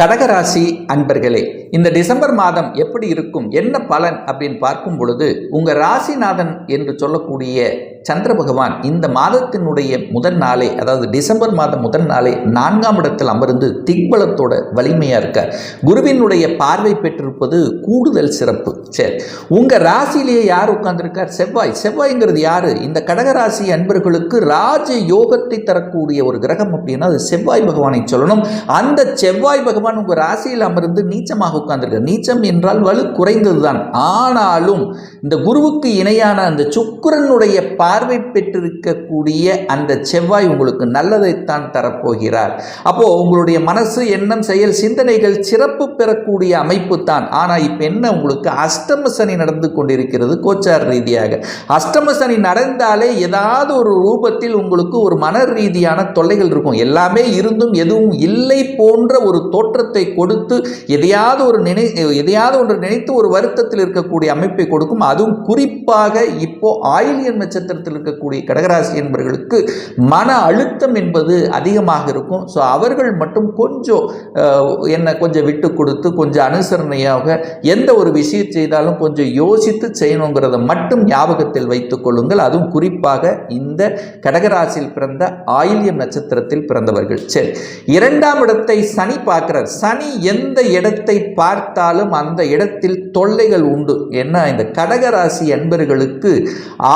கடகராசி அன்பர்களே இந்த டிசம்பர் மாதம் எப்படி இருக்கும்? என்ன பலன் அப்படின்னு பார்க்கும் பொழுது உங்கள் ராசிநாதன் என்று சொல்லக்கூடிய சந்திர பகவான் இந்த மாதத்தினுடைய முதல் நாளே அதாவது டிசம்பர் மாதம் முதல் நாளே நான்காம் இடத்தில் அமர்ந்து திக்பலத்தோட வலிமையாக இருக்கார். குருவினுடைய பார்வை பெற்றிருப்பது கூடுதல் சிறப்பு. சரி உங்கள் ராசியிலேயே யார் உட்கார்ந்துருக்கார்? செவ்வாய். செவ்வாய்ங்கிறது யார்? இந்த கடகராசி அன்பர்களுக்கு ராஜ யோகத்தை தரக்கூடிய ஒரு கிரகம் அப்படின்னா அது செவ்வாய் பகவானை சொல்லணும். அந்த செவ்வாய் பகவான் உங்கள் ராசியில் அமர்ந்து நீச்சமாக உட்கார்ந்துருக்கார். நீச்சம் என்றால் வலு குறைந்ததுதான். ஆனாலும் இந்த குருவுக்கு இணையான அந்த சுக்கிரனுடைய பார்வை பெற்றிருக்கக்கூடிய அந்த செவ்வாய் உங்களுக்கு நல்லதைத்தான் தரப்போகிறார். அப்போ உங்களுடைய மனசு எண்ணம் செயல் சிந்தனைகள் சிறப்பு பெறக்கூடிய அமைப்பு தான். ஆனால் இப்போ என்ன உங்களுக்கு அஷ்டம சனி நடந்து கொண்டிருக்கிறது கோச்சார் ரீதியாக. அஷ்டம சனி நடந்தாலே ஏதாவது ஒரு ரூபத்தில் உங்களுக்கு ஒரு மன ரீதியான தொல்லைகள் இருக்கும். எல்லாமே இருந்தும் எதுவும் இல்லை போன்ற ஒரு தோற்றத்தை கொடுத்து எதையாவது ஒரு நினை எதையாவது ஒன்று நினைத்து ஒரு வருத்தத்தில் இருக்கக்கூடிய அமைப்பை கொடுக்கும். அதுவும் குறிப்பாக இப்போ ஆயிலியன் நட்சத்திரத்தில் இருக்கக்கூடிய கடகராசி என்பவர்களுக்கு மன அழுத்தம் என்பது அதிகமாக இருக்கும். ஸோ அவர்கள் மட்டும் கொஞ்சம் என்னை என்ன கொஞ்சம் விட்டு கொடுத்து கொஞ்சம் அனுசரணையாக எந்த ஒரு விஷயம் செய்தாலும் கொஞ்சம் யோசித்து செய்யணுங்கிறத மட்டும் ஞாபகத்தில் வைத்துக் கொள்ளுங்கள். அதுவும் குறிப்பாக இந்த கடகராசியில் பிறந்த ஆயில்யம் நட்சத்திரத்தில் பிறந்தவர்கள். சரி இரண்டாம் இடத்தை சனி பார்க்கிறார். சனி எந்த இடத்தை பார்த்தாலும் அந்த இடத்தில் தொல்லைகள் உண்டு. ஏன்னா இந்த கடகராசி அன்பர்களுக்கு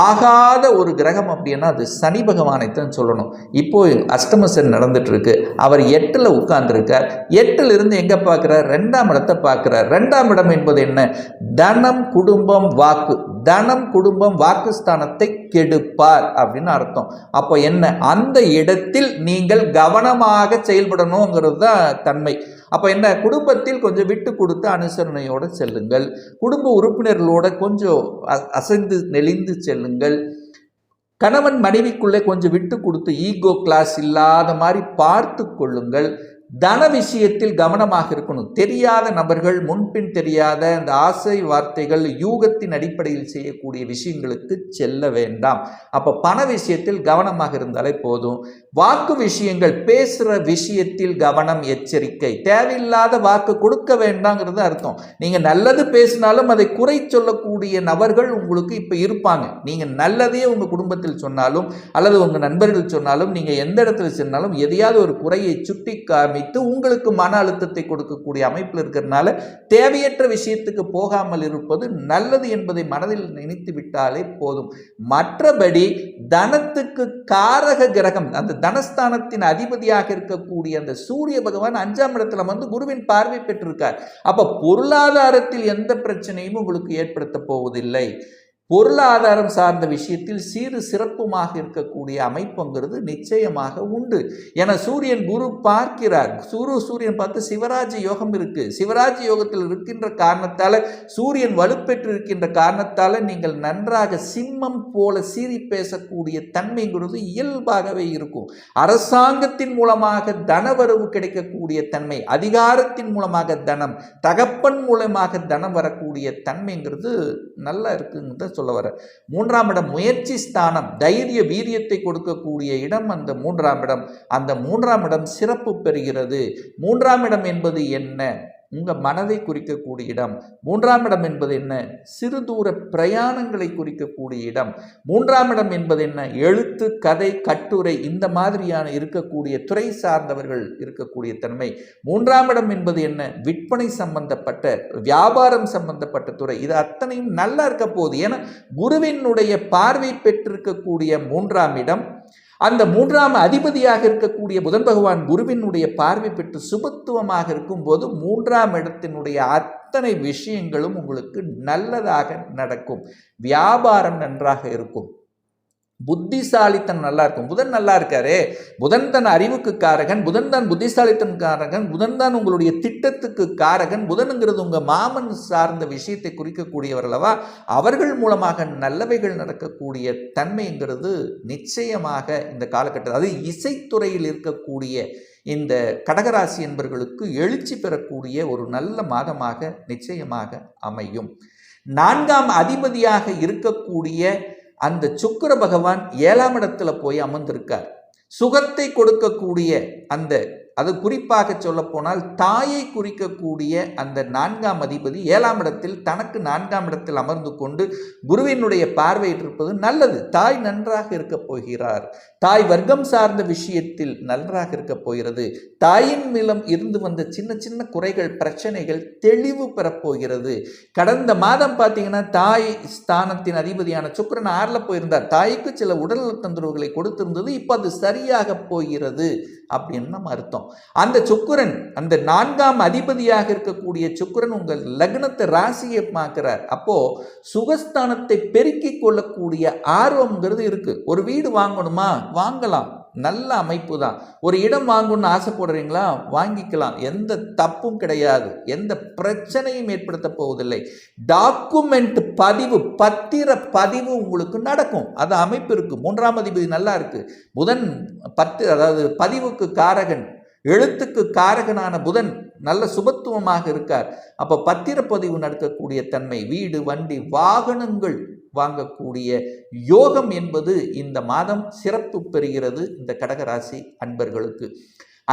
ஆகாத ஒரு கிரகம் அப்படின்னா அது சனி பகவானைத்தான் சொல்லணும். இப்போ அஷ்டமசன் நடந்துட்டு இருக்கு அவர் எட்டில் உட்கார்ந்துருக்கார். எட்டில் இருந்து எங்க பார்க்கிறார்? ரெண்டாம் இடத்தை பார்க்கிறார். ரெண்டாம் இடம் என்பது என்ன? தனம் குடும்பம் வாக்கு. தனம் குடும்பம் வாக்குஸ்தானத்தை கெடுப்பார் அப்படின்னு அர்த்தம். அப்போ என்ன? அந்த இடத்தில் நீங்கள் கவனமாக செயல்படணுங்கிறது தான் தன்மை. அப்போ என்ன? குடும்பத்தில் கொஞ்சம் விட்டு கொடுத்து அனுசரணையோடு செல்லுங்கள். குடும்ப உறுப்பினர்களோட கொஞ்சம் அசைந்து நெளிந்து செல்லுங்கள். கணவன் மனைவிக்குள்ளே கொஞ்சம் விட்டு கொடுத்து ஈகோ கிளாஸ் இல்லாத மாதிரி பார்த்து கொள்ளுங்கள். தன விஷயத்தில் கவனமாக இருக்கணும். தெரியாத நபர்கள் முன்பின் தெரியாத அந்த ஆசை வார்த்தைகள் யூகத்தின் அடிப்படையில் செய்யக்கூடிய விஷயங்களுக்கு செல்ல வேண்டாம். அப்போ பண விஷயத்தில் கவனமாக இருந்தாலே போதும். வாக்கு விஷயங்கள் பேசுகிற விஷயத்தில் கவனம் எச்சரிக்கை. தேவையில்லாத வாக்கு கொடுக்க வேண்டாங்கிறது அர்த்தம். நீங்கள் நல்லது பேசினாலும் அதை குறை சொல்லக்கூடிய நபர்கள் உங்களுக்கு இப்போ இருப்பாங்க. நீங்கள் நல்லதே உங்கள் குடும்பத்தில் சொன்னாலும் அல்லது உங்கள் நண்பர்கள் சொன்னாலும் நீங்கள் எந்த இடத்துல சொன்னாலும் எதையாவது ஒரு குறையை சுட்டி காமி காமித்து உங்களுக்கு மன அழுத்தத்தை கொடுக்கக்கூடிய அமைப்பில் இருக்கிறதுனால தேவையற்ற விஷயத்துக்கு போகாமல் இருப்பது நல்லது என்பதை மனதில் நினைத்து விட்டாலே போதும். மற்றபடி தனத்துக்கு காரக கிரகம் அந்த தனஸ்தானத்தின் அதிபதியாக இருக்கக்கூடிய அந்த சூரிய பகவான் அஞ்சாம் இடத்துல வந்து குருவின் பார்வை பெற்றிருக்கார். அப்ப பொருளாதாரத்தில் எந்த பிரச்சனையும் உங்களுக்கு ஏற்படுத்த போவதில்லை. பொருளாதாரம் சார்ந்த விஷயத்தில் சீறு சிறப்புமாக இருக்கக்கூடிய அமைப்புங்கிறது நிச்சயமாக உண்டு. என சூரியன் குரு பார்க்கிறார். சூரு சூரியன் பார்த்து சிவராஜ யோகம் இருக்கு. சிவராஜ யோகத்தில் இருக்கின்ற காரணத்தால சூரியன் வலுப்பெற்று இருக்கின்ற காரணத்தால நீங்கள் நன்றாக சிம்மம் போல சீறி பேசக்கூடிய தன்மைங்கிறது இயல்பாகவே இருக்கும். அரசாங்கத்தின் மூலமாக தனவரவு கிடைக்கக்கூடிய தன்மை அதிகாரத்தின் மூலமாக தனம் தகப்பன் மூலமாக தனம் வரக்கூடிய தன்மைங்கிறது நல்லா இருக்குங்கிறத சொல்ல வர மூன்றாம் இடம் முயற்சி ஸ்தானம் தைரிய வீரியத்தை கொடுக்கக்கூடிய இடம் அந்த மூன்றாம் இடம். அந்த மூன்றாம் இடம் சிறப்பு பெறுகிறது. மூன்றாம் இடம் என்பது என்ன? உங்கள் மனதை குறிக்கக்கூடிய இடம். மூன்றாம் இடம் என்பது என்ன? சிறு தூர பிரயாணங்களை குறிக்கக்கூடிய இடம். மூன்றாம் இடம் என்பது என்ன? எழுத்து கதை கட்டுரை இந்த மாதிரியான இருக்கக்கூடிய துறை சார்ந்தவர்கள் இருக்கக்கூடிய தன்மை. மூன்றாம் இடம் என்பது என்ன? விற்பனை சம்பந்தப்பட்ட வியாபாரம் சம்பந்தப்பட்ட துறை. இது அத்தனையும் நல்லா இருக்க போகுது. ஏன்னா குருவினுடைய பார்வை பெற்றிருக்கக்கூடிய மூன்றாம் இடம் அந்த மூன்றாம் அதிபதியாக இருக்கக்கூடிய புதன் பகவான் குருவினுடைய பார்வை பெற்று சுபத்துவமாக இருக்கும்போது மூன்றாம் இடத்தினுடைய அத்தனை விஷயங்களும் உங்களுக்கு நல்லதாக நடக்கும். வியாபாரம் நன்றாக இருக்கும். புத்திசாலித்தனம் நல்லா இருக்கும் புதன் நல்லா இருக்காரே புதன் தன் அறிவுக்கு காரகன். புதன் தான் புத்திசாலித்தன் காரகன். புதன் தான் உங்களுடைய திட்டத்துக்கு காரகன். புதனுங்கிறது உங்கள் மாமன் சார்ந்த விஷயத்தை குறிக்கக்கூடியவர் அல்லவா? அவர்கள் மூலமாக நல்லவைகள் நடக்கக்கூடிய தன்மைங்கிறது நிச்சயமாக இந்த காலகட்டத்தில் அது இசைத்துறையில் இருக்கக்கூடிய இந்த கடகராசி என்பர்களுக்கு எழுச்சி பெறக்கூடிய ஒரு நல்ல மாதமாக நிச்சயமாக அமையும். நான்காம் அதிபதியாக இருக்கக்கூடிய அந்த சுக்கிர பகவான் ஏழாம் இடத்துல போய் அமர்ந்திருக்கார். சுகத்தை கொடுக்கக்கூடிய அந்த அது குறிப்பாக சொல்லப்போனால் தாயை குறிக்கக்கூடிய அந்த நான்காம் அதிபதி ஏழாம் இடத்தில் தனக்கு நான்காம் இடத்தில் அமர்ந்து கொண்டு குருவினுடைய பார்வையிட்டிருப்பது நல்லது. தாய் நன்றாக இருக்கப் போகிறார். தாய் வர்க்கம் சார்ந்த விஷயத்தில் நன்றாக இருக்கப் போகிறது. தாயின் மூலம் இருந்து வந்த சின்ன சின்ன குறைகள் பிரச்சனைகள் தெளிவு பெறப்போகிறது கடந்த மாதம் பார்த்தீங்கன்னா தாய் ஸ்தானத்தின் அதிபதியான சுக்கரன் ஆறில் போயிருந்தார். தாய்க்கு சில உடல் தொந்தரவுகளை கொடுத்திருந்தது. இப்போ அது சரியாக போகிறது. அப்படின்னு நம்ம அர்த்தம். அந்த சுக்கிரன் அந்த நான்காம் அதிபதியாக இருக்கக்கூடிய சுக்கிரன் உங்கள் லக்னத்தை ராசியை பார்க்கிறார். அப்போ சுகஸ்தானத்தை பெருக்கிக் கொள்ளக்கூடிய ஆர்வம்ங்கிறது இருக்கு. ஒரு வீடு வாங்கணுமா? வாங்கலாம். நல்ல அமைப்பு தான். ஒரு இடம் வாங்கணும்னு ஆசைப்படுறீங்களா? வாங்கிக்கலாம். எந்த தப்பும் கிடையாது. எந்த பிரச்சனையும் ஏற்படுத்த போவதில்லை. டாக்குமெண்ட் பதிவு பத்திர பதிவு உங்களுக்கு நடக்கும். அது அமைப்பு இருக்குது மூன்றாம் அதிபதி நல்லா இருக்குது புதன் பத்து அதாவது பதிவுக்கு காரகன் எழுத்துக்கு காரகனான புதன் நல்ல சுபத்துவமாக இருக்கார். அப்போ பத்திரப்பதிவு நடக்கக்கூடிய தன்மை வீடு வண்டி வாகனங்கள் வாங்கக்கூடிய யோகம் என்பது இந்த மாதம் சிறப்பு பெறுகிறது இந்த கடகராசி அன்பர்களுக்கு.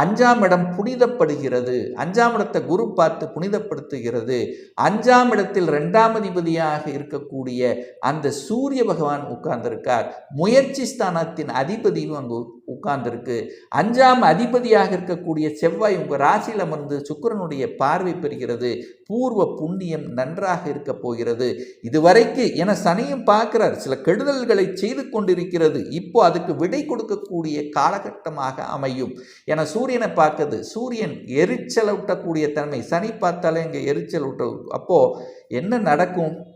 அஞ்சாம் இடம் புனிதப்படுகிறது. அஞ்சாம் இடத்தை குரு பார்த்து புனிதப்படுத்துகிறது. அஞ்சாம் இடத்தில் ரெண்டாம் அதிபதியாக இருக்கக்கூடிய அந்த சூரிய பகவான் உட்கார்ந்திருக்கார். முயற்சி ஸ்தானத்தின் அதிபதியும் அங்கு உட்கார்ந்துருக்கு. அஞ்சாம் அதிபதியாக இருக்கக்கூடிய செவ்வாய் உங்கள் ராசியில் அமர்ந்து சுக்கிரனுடைய பார்வை பெறுகிறது. பூர்வ புண்ணியம் நன்றாக இருக்க போகிறது. இதுவரைக்கு என சனியும் பார்க்கிறார். சில கெடுதல்களை செய்து கொண்டிருக்கிறது. இப்போ அதுக்கு விடை கொடுக்கக்கூடிய காலகட்டமாக அமையும். என சூரியனை பார்க்குது. சூரியன் எரிச்சல் ஊட்டக்கூடிய தன்மை. சனி பார்த்தாலே இங்கே எரிச்சல் ஊட்ட அப்போது என்ன நடக்கும்?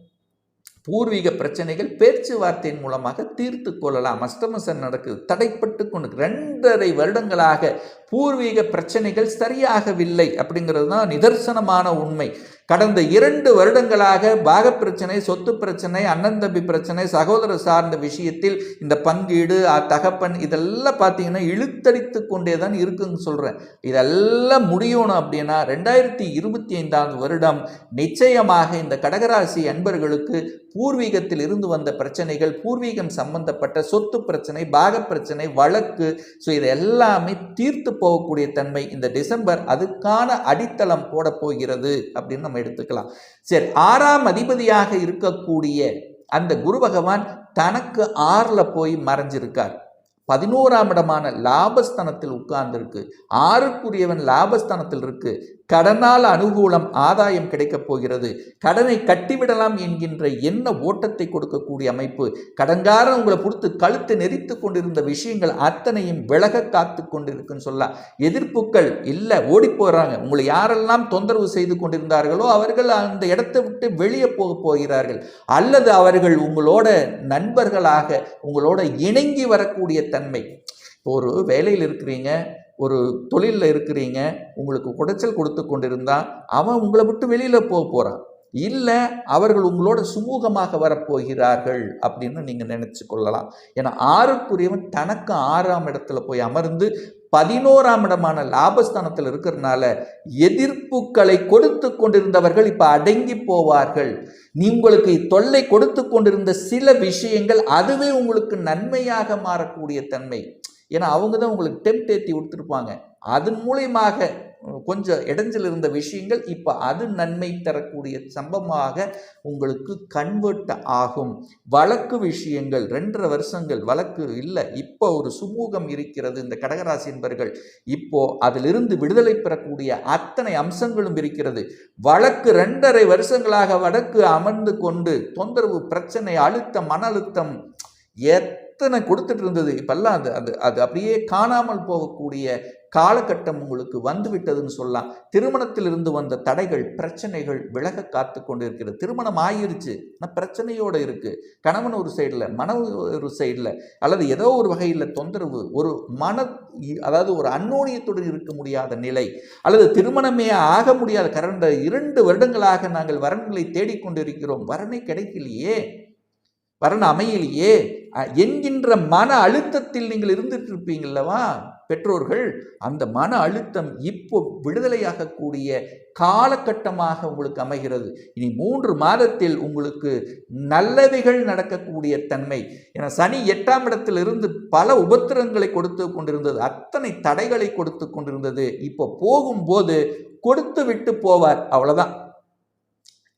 பூர்வீக பிரச்சனைகள் பேச்சுவார்த்தையின் மூலமாக தீர்த்து கொள்ளலாம். அஷ்டமசன் நடக்குது தடைப்பட்டு கொண்டு ரெண்டரை வருடங்களாக பூர்வீக பிரச்சனைகள் சரியாகவில்லை அப்படிங்கிறது தான் நிதர்சனமான உண்மை. கடந்த இரண்டு வருடங்களாக பாக பிரச்சனை சொத்து பிரச்சனை அண்ணன் தம்பி பிரச்சனை சகோதர சார்ந்த விஷயத்தில் இந்த பங்கீடு தகப்பன் இதெல்லாம் பார்த்தீங்கன்னா இழுத்தடித்து கொண்டே தான் இருக்குன்னு சொல்கிறேன் இதெல்லாம் முடியணும் அப்படின்னா ரெண்டாயிரத்தி இருபத்தி ஐந்தாவது வருடம் நிச்சயமாக இந்த கடகராசி அன்பர்களுக்கு பூர்வீகத்தில் இருந்து வந்த பிரச்சனைகள் பூர்வீகம் சம்பந்தப்பட்ட சொத்து பிரச்சனை பாக பிரச்சனை வழக்கு ஸோ இது எல்லாமே தீர்த்து போகக்கூடிய தன்மை இந்த டிசம்பர் அதுக்கான அடித்தளம் போட போகிறது அப்படின்னு நம்ம எடுத்துக்கலாம். சரி ஆறாம் அதிபதியாக இருக்கக்கூடிய அந்த குரு பகவான் தனக்கு ஆறில் போய் மறைஞ்சிருக்கார். பதினோராம் இடமான லாபஸ்தானத்தில் உட்கார்ந்துருக்கு. ஆறுக்குரியவன் லாபஸ்தானத்தில் இருக்கு. கடனால் அனுகூலம் ஆதாயம் கிடைக்கப் போகிறது. கடனை கட்டிவிடலாம் என்கின்ற என்ன ஓட்டத்தை கொடுக்கக்கூடிய அமைப்பு கடன்காரன் உங்களை பொறுத்து கழுத்து நெறித்து கொண்டிருந்த விஷயங்கள் அத்தனையும் விலக காத்து கொண்டிருக்குன்னு சொல்லலாம். எதிர்ப்புகள் இல்லை ஓடி போகிறாங்க உங்களை யாரெல்லாம் தொந்தரவு செய்து கொண்டிருந்தார்களோ அவர்கள் அந்த இடத்தை விட்டு வெளியே போக போகிறார்கள். அல்லது அவர்கள் உங்களோட நண்பர்களாக உங்களோட இணங்கி வரக்கூடிய தன்மை. ஒரு வேலையில் இருக்கிறீங்க ஒரு தொழிலில் இருக்கிறீங்க உங்களுக்கு குடைச்சல் கொடுத்து கொண்டிருந்தால் அவன் உங்களை விட்டு வெளியில் போக போகிறான் இல்லை அவர்கள் உங்களோட சுமூகமாக வரப்போகிறார்கள் அப்படின்னு நீங்கள் நினச்சி கொள்ளலாம். ஏன்னா ஆறுக்குரியவன் தனக்கு ஆறாம் இடத்துல போய் அமர்ந்து பதினோராம் இடமான லாபஸ்தானத்தில் இருக்கிறதுனால எதிர்ப்புகளை கொடுத்து கொண்டிருந்தவர்கள் இப்போ அடங்கி போவார்கள். நீ உங்களுக்கு தொல்லை கொடுத்து கொண்டிருந்த சில விஷயங்கள் அதுவே உங்களுக்கு நன்மையாக மாறக்கூடிய தன்மை. ஏன்னா அவங்க தான் உங்களுக்கு டெம்ட் ஏற்றி கொடுத்துருப்பாங்க. அதன் மூலியமாக கொஞ்சம் இடைஞ்சல் இருந்த விஷயங்கள் இப்போ அது நன்மை தரக்கூடிய சம்பவமாக உங்களுக்கு கன்வெர்ட் ஆகும். வழக்கு விஷயங்கள் ரெண்டரை வருஷங்கள் வழக்கு இல்லை இப்போ ஒரு சுமூகம் இருக்கிறது இந்த கடகராசி என்பர்கள். இப்போ அதிலிருந்து விடுதலை பெறக்கூடிய அத்தனை அம்சங்களும் இருக்கிறது. வழக்கு ரெண்டரை வருஷங்களாக வடக்கு அமர்ந்து கொண்டு தொந்தரவு பிரச்சனை அழுத்தம் மன அழுத்தம் எத்தனை கொடுத்துட்டு இருந்தது இப்பெல்லாம் அது அது அது அப்படியே காணாமல் போகக்கூடிய காலகட்டம் உங்களுக்கு வந்து விட்டதுன்னு சொல்லலாம். திருமணத்தில் இருந்து வந்த தடைகள் பிரச்சனைகள் விலக காத்து கொண்டு இருக்கிறது திருமணம் ஆயிருச்சு. ஆனால் பிரச்சனையோடு இருக்குது கணவன் ஒரு சைடில் மனைவி ஒரு சைடில் அல்லது ஏதோ ஒரு வகையில் தொந்தரவு ஒரு மன அதாவது ஒரு அன்னோனியத்துடன் இருக்க முடியாத நிலை அல்லது திருமணமே ஆக முடியாத கடந்த இரண்டு வருடங்களாக நாங்கள் வரன்களை தேடிக்கொண்டிருக்கிறோம். வரனை கிடைக்கலையே. வரன் அமையலையே. என்கின்ற மன அழுத்தத்தில் நீங்கள் இருந்துட்டு இருப்பீங்கல்லவா பெற்றோர்கள் அந்த மன அழுத்தம் இப்போ விடுதலையாகக்கூடிய காலகட்டமாக உங்களுக்கு அமைகிறது. இனி மூன்று மாதத்தில் உங்களுக்கு நல்லவைகள் நடக்கக்கூடிய தன்மை. என சனி எட்டாம் இடத்திலிருந்து பல உபத்திரங்களை கொடுத்து கொண்டிருந்தது. அத்தனை தடைகளை கொடுத்து கொண்டிருந்தது. இப்போ போகும்போது கொடுத்து விட்டு போவார். அவ்வளவுதான்.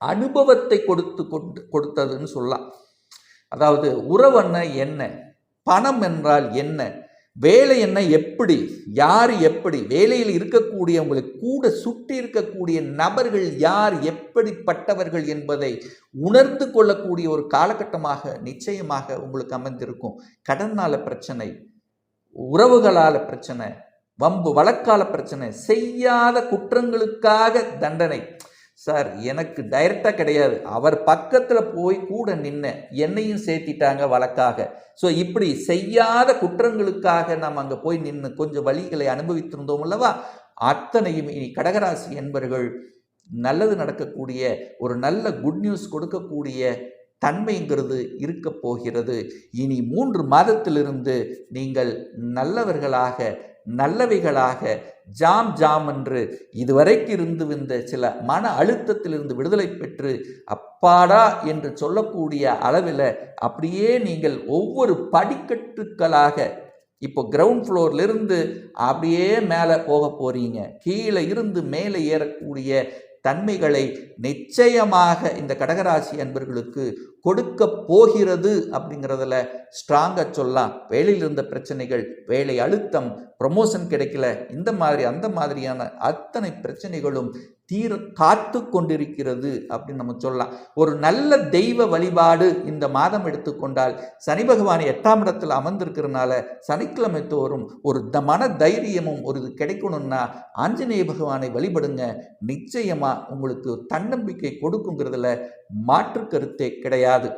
அனுபவத்தை கொடுத்து கொண்டு கொடுத்ததுன்னு சொல்லலாம். அதாவது உறவன்னா என்ன? பணம் என்றால் என்ன? வேலை என்ன எப்படி? யார் எப்படி? வேலையில் இருக்கக்கூடிய உங்களுக்கு கூட சுற்றி இருக்கக்கூடிய நபர்கள் யார்? எப்படிப்பட்டவர்கள் என்பதை உணர்ந்து கொள்ளக்கூடிய ஒரு காலகட்டமாக நிச்சயமாக உங்களுக்கு அமைந்திருக்கும். கடனால பிரச்சனை உறவுகளால் பிரச்சனை வம்பு வழக்கால பிரச்சனை செய்யாத குற்றங்களுக்காக தண்டனை. சார் எனக்கு டைரக்டாக கிடையாது. அவர் பக்கத்தில் போய் கூட நின்ன என்னையும் சேர்த்திட்டாங்க வழக்காக. ஸோ இப்படி செய்யாத குற்றங்களுக்காக நாம் அங்கே போய் நின்று கொஞ்சம் வழிகளை அனுபவித்திருந்தோம் அல்லவா? அத்தனையும் இனி கடகராசி என்பர்கள் நல்லது நடக்கக்கூடிய ஒரு நல்ல குட் நியூஸ் கொடுக்கக்கூடிய தன்மைங்கிறது இருக்க போகிறது. இனி மூன்று மாதத்திலிருந்து நீங்கள் நல்லவர்களாக நல்லவைகளாக ஜாம் ஜாம் என்று இதுவரைக்கு இருந்து வந்த சில மன அழுத்தத்திலிருந்து விடுதலை பெற்று அப்பாடா என்று சொல்லக்கூடிய அளவில் அப்படியே நீங்கள் ஒவ்வொரு படிக்கட்டுக்களாக இப்போ கிரவுண்ட் ஃப்ளோர்லேருந்து அப்படியே மேலே போக போகிறீங்க கீழே இருந்து மேலே ஏறக்கூடிய தன்மைகளை நிச்சயமாக இந்த கடகராசி அன்பர்களுக்கு கொடுக்க போகிறது அப்படிங்கிறதுல ஸ்ட்ராங்காக சொல்லலாம். வேலையில் இருந்த பிரச்சனைகள் வேலை அழுத்தம் ப்ரொமோஷன் கிடைக்கல இந்த மாதிரி அந்த மாதிரியான அத்தனை பிரச்சனைகளும் தீர காத்து கொண்டிருக்கிறது அப்படின்னு நம்ம சொல்லலாம். ஒரு நல்ல தெய்வ வழிபாடு இந்த மாதம் எடுத்துக்கொண்டால் சனி பகவான் எட்டாம் இடத்தில் அமர்ந்திருக்கிறனால சனிக்கிழமை தோறும் ஒரு த மன தைரியமும் ஒரு இது கிடைக்கணும்னா ஆஞ்சநேய பகவானை வழிபடுங்க. நிச்சயமாக உங்களுக்கு தன்னம்பிக்கை கொடுக்குங்கிறதுல மாற்று கருத்தே கிடையாது.